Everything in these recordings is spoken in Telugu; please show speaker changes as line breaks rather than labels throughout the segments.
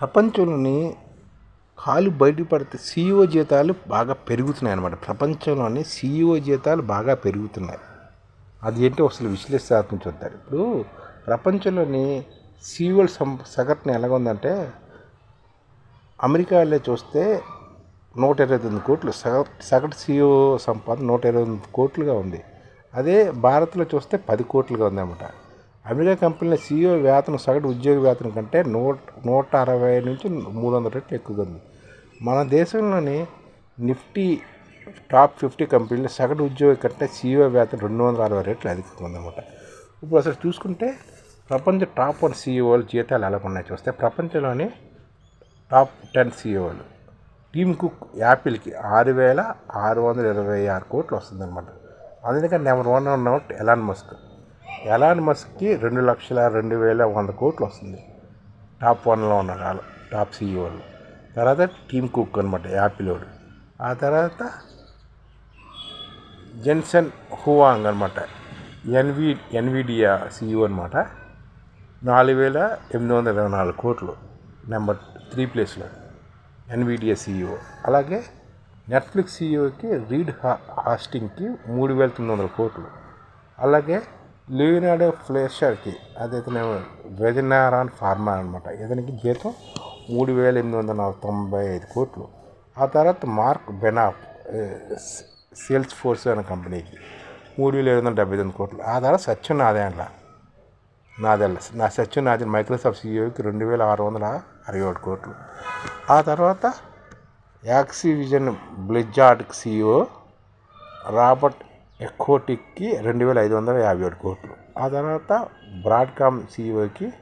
ప్రపంచంలోని కాలు బయటపడితే సీఈఓ జీతాలు బాగా పెరుగుతున్నాయి అన్నమాట. ప్రపంచంలోని సీఈఓ జీతాలు బాగా పెరుగుతున్నాయి. అది ఏంటో అసలు విశ్లేషాత్మక చూద్దాం. ఇప్పుడు ప్రపంచంలోని సీఈఓల సం సగటున ఎలాగ ఉందంటే అమెరికాలో చూస్తే నూట ఇరవై తొమ్మిది కోట్లు సగ సగటు సీఈఓ సంపాదన నూట ఇరవై తొమ్మిది కోట్లుగా ఉంది. అదే భారత్లో చూస్తే పది కోట్లుగా ఉందన్నమాట. అమెరికా కంపెనీల సీఈఓ వేతనం సగటు ఉద్యోగ వేతనం కంటే నూట నూట అరవై నుంచి మూడు వందల రెట్లు ఎక్కువగా ఉంది. మన దేశంలోని నిఫ్టీ టాప్ ఫిఫ్టీ కంపెనీలు సగటు ఉద్యోగ కంటే సీఈఓ వేతనం రెండు వందల అరవై రెట్లు అధికంగా ఉందన్నమాట. ఇప్పుడు అసలు చూసుకుంటే ప్రపంచ టాప్ వన్ సీఈఓలు జీతాలు ఎలా ఉన్నాయి చూస్తే ప్రపంచంలోని టాప్ టెన్ సీఈఓలు టీమ్ కుక్ యాపిల్కి ఆరు వేల ఆరు వందల ఇరవై ఆరు కోట్లు వస్తుందన్నమాట. అందుకని నెంబర్ వన్ ఉన్నట్ ఎలాన్ మస్క్. ఎలాన్ మస్క్కి రెండు లక్షల రెండు వేల వంద కోట్లు వస్తుంది. టాప్ వన్లో ఉన్నారు వాళ్ళు టాప్ సీఈఓలు. తర్వాత టీమ్ కుక్ అనమాట యాపిలోడు. ఆ తర్వాత జెన్సన్ హువాంగ్ అనమాట ఎన్వి ఎన్విడియా సీఈఓ అనమాట నాలుగు వేల ఎనిమిది వందల ఇరవై నాలుగు కోట్లు నెంబర్ త్రీ ప్లేస్లో ఎన్విడియా సీఈఓ. అలాగే నెట్ఫ్లిక్స్ సీఈఓకి రీడ్ హా హాస్టింగ్కి మూడు వేల తొమ్మిది వందల కోట్లు. అలాగే లియోనార్డో ఫ్లేషర్కి అదైతే ఇతను ఫార్మా అనమాట ఇతనికి జీతం మూడు వేల ఎనిమిది వందల తొంభై ఐదు కోట్లు. ఆ తర్వాత మార్క్ బెనాఫ్ సేల్స్ ఫోర్స్ అనే కంపెనీకి మూడు వేల ఏడు వందల డెబ్బై తొమ్మిది కోట్లు. ఆ తర్వాత సత్యం నాదేండ్ల నాదెల్ల నా సత్యం నాదే మైక్రోసాఫ్ట్ సిఇఓకి రెండు వేల ఆరు వందల అరవై ఒకటి కోట్లు. ఆ తర్వాత యాక్సివిజన్ బ్లిజార్డ్ సీఈఓ రాబర్ట్ ఎకోటిక్కి రెండు వేల ఐదు వందల యాభై ఏడు కోట్లు. ఆ తర్వాత బ్రాడ్కామ్ సీఈఓకి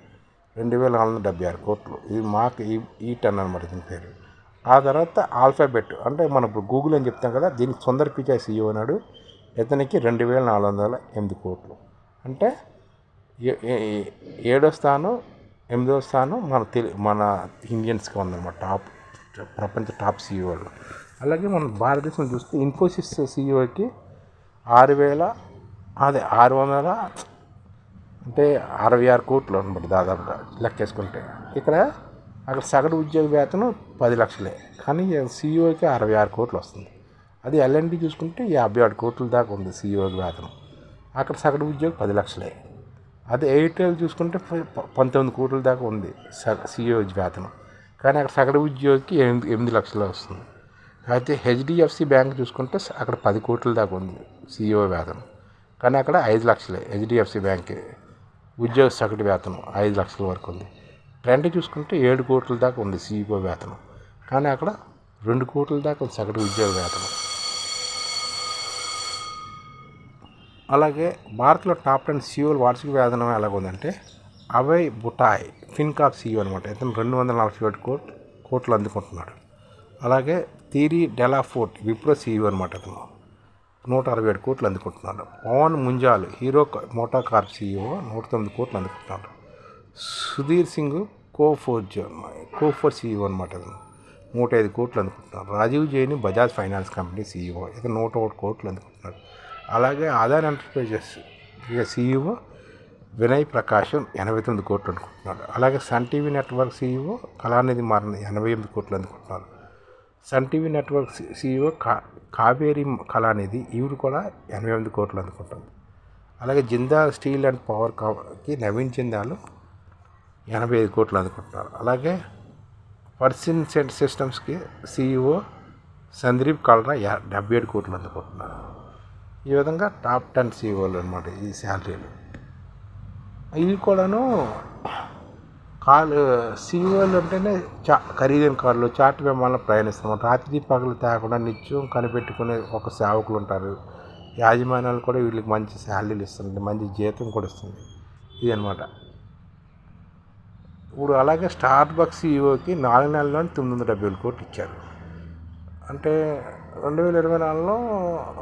రెండు వేల నాలుగు వందల డెబ్బై ఆరు కోట్లు. ఇది మాకు ఈ ఈ టన్ అనమాట దీని పేరు. ఆ తర్వాత ఆల్ఫాబెట్ అంటే మనం ఇప్పుడు గూగుల్ అని చెప్తాం కదా దీనికి సుందర్ పిచాయ్ సీఈఓ అన్నాడు ఇతనికి రెండు వేల నాలుగు వందల ఎనిమిది కోట్లు. అంటే ఏ- ఏడో స్థానం ఎనిమిదో స్థానం మన తెలి మన ఇండియన్స్కి ఉందన్నమాట టాప్ ప్రపంచ టాప్ సీఈఓలు. అలాగే మన భారతదేశం చూస్తే ఇన్ఫోసిస్ సీఈఓకి ఆరు వేల అదే ఆరు వందల అంటే అరవై ఆరు కోట్లు అనమాట దాదాపుగా లెక్కేసుకుంటే. ఇక్కడ అక్కడ సగటు ఉద్యోగ వేతనం పది లక్షలే. కానీ సీఈఓకి అరవై ఆరు కోట్లు వస్తుంది. అది ఎల్ఎన్డి చూసుకుంటే యాభై ఆరు కోట్ల దాకా ఉంది సీఈఓకి వేతనం. అక్కడ సగటు ఉద్యోగం పది లక్షలే. అదే ఎయిర్టెల్ చూసుకుంటే పంతొమ్మిది కోట్ల దాకా ఉంది సగ సీఈఓ వేతనం. కానీ అక్కడ సగటు ఉద్యోగికి ఎనిమిది ఎనిమిది లక్షలు వస్తుంది. అయితే హెచ్డిఎఫ్సి బ్యాంక్ చూసుకుంటే అక్కడ పది కోట్ల దాకా ఉంది సీఈఓ వేతనం. కానీ అక్కడ ఐదు లక్షలే హెచ్డిఎఫ్సి బ్యాంకే ఉద్యోగ సగటు వేతనం ఐదు లక్షల వరకు ఉంది. ట్రెండ్ చూసుకుంటే ఏడు కోట్ల దాకా ఉంది సీఈఓ వేతనం. కానీ అక్కడ రెండు కోట్ల దాకా ఉంది సగటు ఉద్యోగ వేతనం. అలాగే భారత్లో టాప్ టెన్ సీఈఓల వార్షిక వేతనం ఎలాగుందంటే అభయ్ బుటాయ్ ఫిన్కాప్ సీఈఓ అనమాట. ఇతను రెండు వందల నలభై ఏడు కోట్ కోట్లు అందుకుంటున్నాడు. అలాగే థీరీ డెలాఫోర్ట్ విప్రో సీఈఓ అనమాట అతను. నూట అరవై ఏడు కోట్లు అందుకుంటున్నాడు. Pawan Munjal Hero MotoCorp CEO నూట తొమ్మిది కోట్లు అందుకుంటున్నాడు. సుధీర్ సింగ్ కోఫోర్జ్ కోఫోర్ సీఈఓ అనమాట అతను. నూట ఐదు కోట్లు అందుకుంటున్నాడు. Rajiv Jain Bajaj finance company CEO. ఇతను నూట ఒకటి కోట్లు అందుకుంటున్నాడు. అలాగే ఆధార్ ఎంటర్ప్రైజెస్ ఇక సీఈఓ వినయ్ ప్రకాశం ఎనభై తొమ్మిది కోట్లు అనుకుంటున్నాడు అలాగే Sun TV network CEO Kalanidhi Maran ఎనభై ఎనిమిది కోట్లు అందుకుంటున్నారు సన్ టీవీ నెట్వర్క్ సీఈఓ కా కావేరి కళానిధి ఈవిడ కూడా ఎనభై ఎనిమిది కోట్లు అందుకుంటుంది. అలాగే జిందా స్టీల్ అండ్ పవర్కి నవీన్ జిందాలు ఎనభై ఐదు కోట్లు అందుకుంటున్నారు. అలాగే పర్సిన్ సెంట్ సిస్టమ్స్కి సీఈఓ సందీప్ కల్రా డెబ్బై ఏడు కోట్లు అందుకుంటున్నారు. ఈ విధంగా టాప్ టెన్ సీఈఓలు అనమాట ఈ శాలరీలు. ఇవి కూడాను కాలు సీఈఓలు అంటేనే చా ఖరీదైన కార్లు చాట్ విమానంలో ప్రయాణిస్తాం రాత్రి పగలు తేకుండా నిత్యం కనిపెట్టుకునే ఒక సేవకులు ఉంటారు. యాజమాన్యాలు కూడా వీళ్ళకి మంచి శాలరీలు ఇస్తుంది మంచి జీతం కూడా ఇస్తుంది ఇది అనమాట ఇప్పుడు అలాగే స్టార్ బక్స్ ఈఓకి నాలుగు నెలల్లో తొమ్మిది వందల డెబ్బై వేల కోట్లు ఇచ్చారు. అంటే రెండు వేల ఇరవై నాలుగులో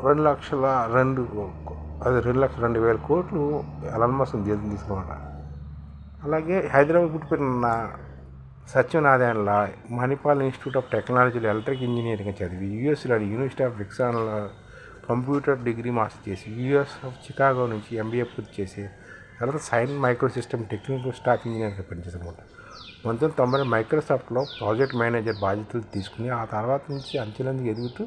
రెండు లక్షల రెండు అది రెండు లక్షల రెండు వేల కోట్లు ఎలాన్ మస్క్ జీతం తీసుకున్నాడు అలాగే హైదరాబాద్ పుట్టిపోయిన సత్యనారాయణల మణిపాల్ ఇన్స్టిట్యూట్ ఆఫ్ టెక్నాలజీలో ఎలక్ట్రిక్ ఇంజనీరింగ్ చదివి యూఎస్లో యూనివర్సిటీ ఆఫ్ విక్సాన్లో కంప్యూటర్ డిగ్రీ మాస్టర్ చేసి యూఎస్ ఆఫ్ చికాగో నుంచి ఎంబీఏ పూర్తి చేసి తర్వాత Sun micro system technical staff ఇంజనీర్గా పనిచేసామన్నమాట పంతొమ్మిది తొంభై మైక్రోసాఫ్ట్లో ప్రాజెక్ట్ మేనేజర్ బాధ్యతలు తీసుకుని ఆ తర్వాత నుంచి అంచెలందుకు ఎదుగుతూ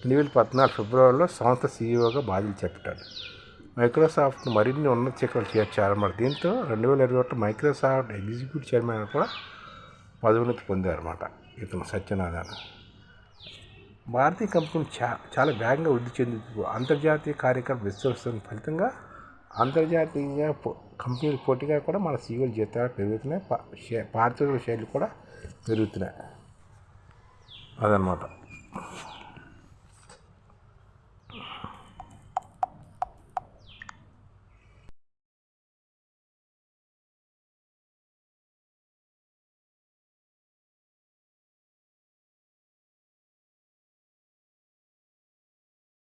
రెండు వేల పద్నాలుగు ఫిబ్రవరిలో సంస్థ సీఈఓగా బాధ్యతలు చేపట్టాడు. మైక్రోసాఫ్ట్ మరిన్ని ఉన్నత శిఖరాలు చేర్చారన్నమాట దీంతో రెండు వేల ఇరవై ఒకటి మైక్రోసాఫ్ట్ ఎగ్జిక్యూటివ్ చైర్మన్ కూడా పదోన్నతి పొందారన్నమాట ఇతను సత్యనారాయణ. భారతీయ కంపెనీ చా చాలా వేగంగా వృద్ధి చెందుతూ అంతర్జాతీయ కార్యక్రమం విస్తరిస్తున్న ఫలితంగా అంతర్జాతీయ కంపెనీల పోటీగా కూడా మన సీఈఓల జీతాలు పెరుగుతున్నాయి. పా- పారితోషిక శైలి కూడా పెరుగుతున్నాయి. అదనమాట